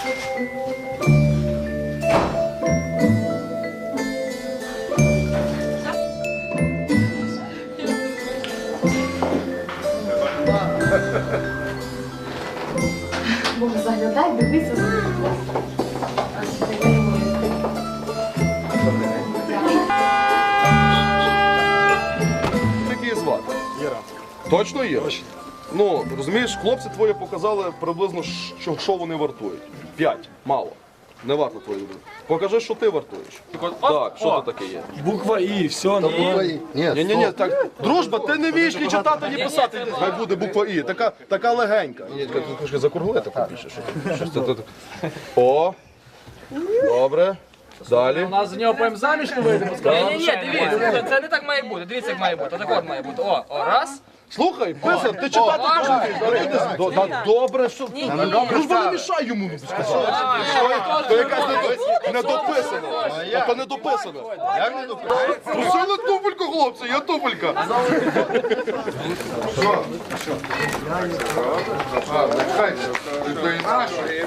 Бог заглядай, дивися. Її звати? Іра. Точно Іра? Точно. Ну, розумієш, хлопці твої показали приблизно, що, що вони вартують. П'ять. Мало. Не варто твої люди. Покажи, що ти вартуєш. Так, що це таке є? Буква І, все, ну. Ні, ні, ні, так. Дружба, ти не вмієш ні читати, ні писати. Хай буде буква І. Така, така легенька. Ні, трошки закругли таку більше. Що, що це тут? О. Добре. Далі. У нас за нього поїм заміж не вийдемо, скажемо. Ні, ні, дивіться, це не так має бути. Дивіться, як має бути. Отак от має бути. О, о, раз. Слухай, писар, ти читати теж вмієш. До- да, Добре, що дружба не мішай йому ну, сказати. То якась недо- недописана. А то недописана. Як недописана? Просили туфельку, хлопці, я туфелька. Що? А, чекайте. То і наше.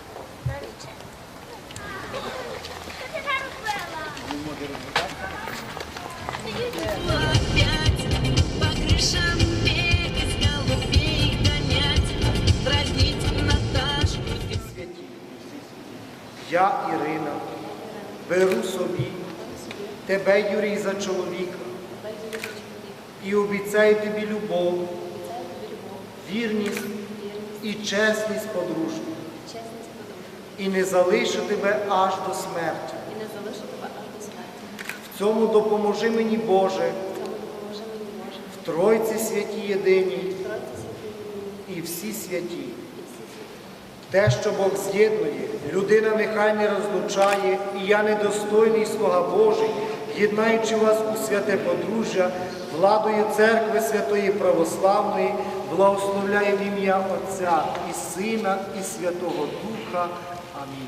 Я, Ірина, беру собі тебе, Юрій, за чоловіка і обіцяю тобі любов, вірність і чесність подружню. І не залишу тебе аж до смерті. В цьому допоможи мені, Боже, в Тройці святі єдиній і всі святі. Те, що Бог з'єднує, людина нехай не розлучає, і я недостойний слуга Божий, єднаючи вас у святе подружжя, владою церкви святої православної, благословляю в ім'я Отця і Сина, і Святого Духа. Амінь.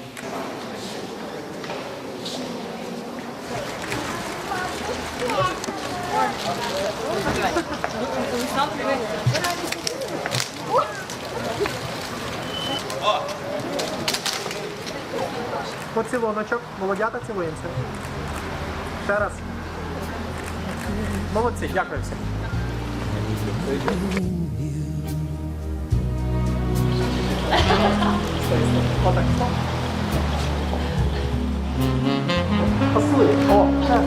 Поцілуночок. Молодята цілуємося. Ще раз. Молодці, дякую всім. Отак. Пасує. О, ще.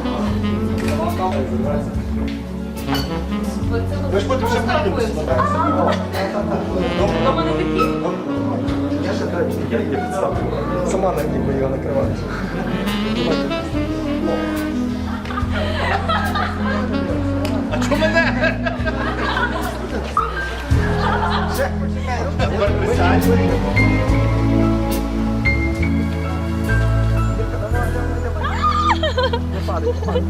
Ви ж потім ще прийдете. Я її підставлю. Сама на ніби його накриваєш. А чому мене? Не падай, не падай.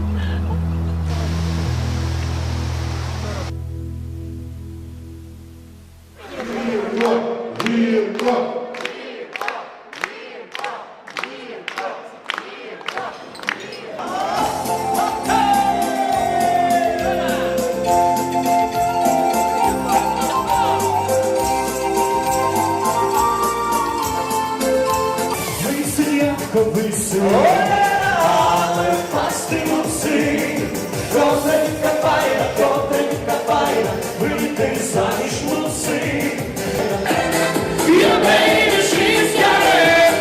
She's got it.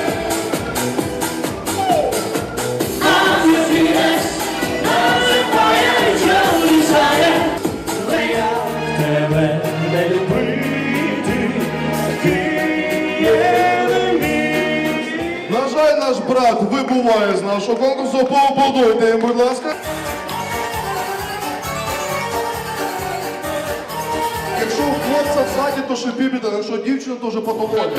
I'm your Venus, I'm the fire, your desire. Лея, тебе не любити, Києве мій. На наш брат вибуває з нашого конкурсу. Поаплодуйте їм, будь ласка. Якщо у хлопця ззаді, то шипібіта, якщо дівчина, то вже патологія.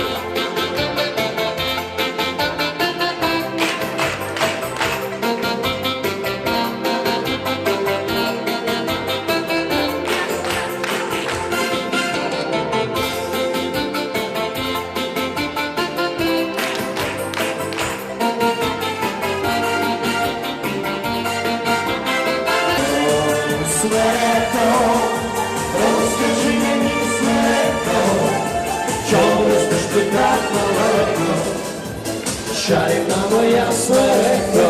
Чарівна моя смерть.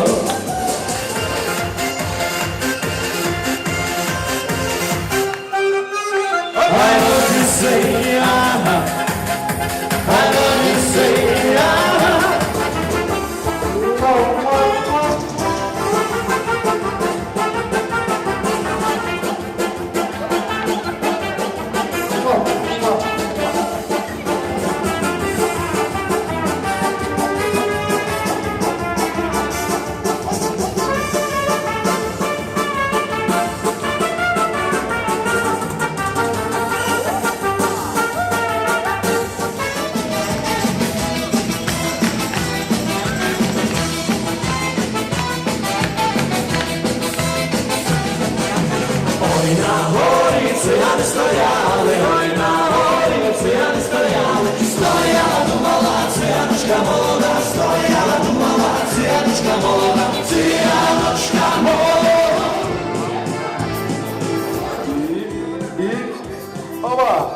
Слова!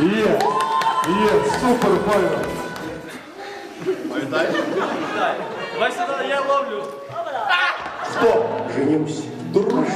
Є! Є! Супер, файно! Пам'ятаєш? Давай сюди, я ловлю. Стоп! Женюсь. Дружно.